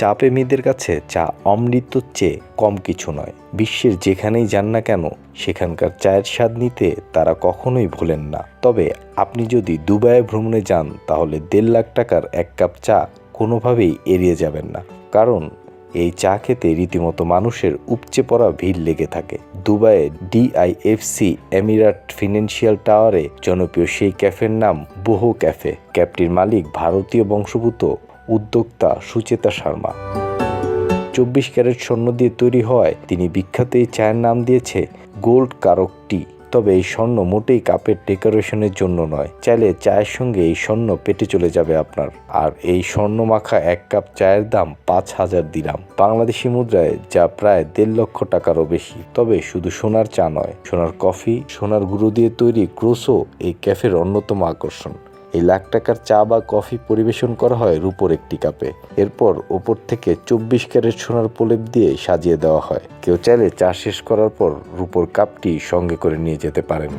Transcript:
চা প্রেমীদের কাছে চা অমৃতর চেয়ে কম কিছু নয়। বিশ্বের যেখানেই যান না কেন, সেখানকার চায়ের স্বাদ নিতে তারা কখনোই ভোলেন না। তবে আপনি যদি দুবাইয়ে ভ্রমণে যান, তাহলে দেড় লাখ টাকার এক কাপ চা কোনোভাবেই এড়িয়ে যাবেন না। কারণ এই চা খেতে রীতিমতো মানুষের উপচে পড়া ভিড় লেগে থাকে। দুবাইয়ে ডিআইএফসি এমিরাট ফিনান্সিয়াল টাওয়ারে জনপ্রিয় সেই ক্যাফের নাম বহু ক্যাফে। ক্যাফটির মালিক ভারতীয় বংশভূত উদ্যোক্তা সুচেতা শর্মা। চব্বিশ ক্যারেট স্বর্ণ দিয়ে তৈরি হওয়ায় তিনি বিখ্যাত এই চায়ের নাম দিয়েছে গোল্ড কারক টি। তবে এই স্বর্ণ মোটেই কাপের ডেকোরেশনের জন্য নয়, চাইলে চায়ের সঙ্গে এই স্বর্ণ পেটে চলে যাবে আপনার। আর এই স্বর্ণ মাখা এক কাপ চায়ের দাম পাঁচ হাজার দিলাম। বাংলাদেশি মুদ্রায় যা প্রায় দেড় লক্ষ টাকারও বেশি। তবে শুধু সোনার চা নয়, সোনার কফি, সোনার গুঁড়ো দিয়ে তৈরি ক্রোসও এই ক্যাফের অন্যতম আকর্ষণ। এই লাখ টাকার চা বা কফি পরিবেশন করা হয় রূপোর একটি কাপে। এরপর ওপর থেকে চব্বিশ ক্যারেট সোনার প্রলেপ দিয়ে সাজিয়ে দেওয়া হয়। কেউ চাইলে চা শেষ করার পর রূপোর কাপটি সঙ্গে করে নিয়ে যেতে পারেন।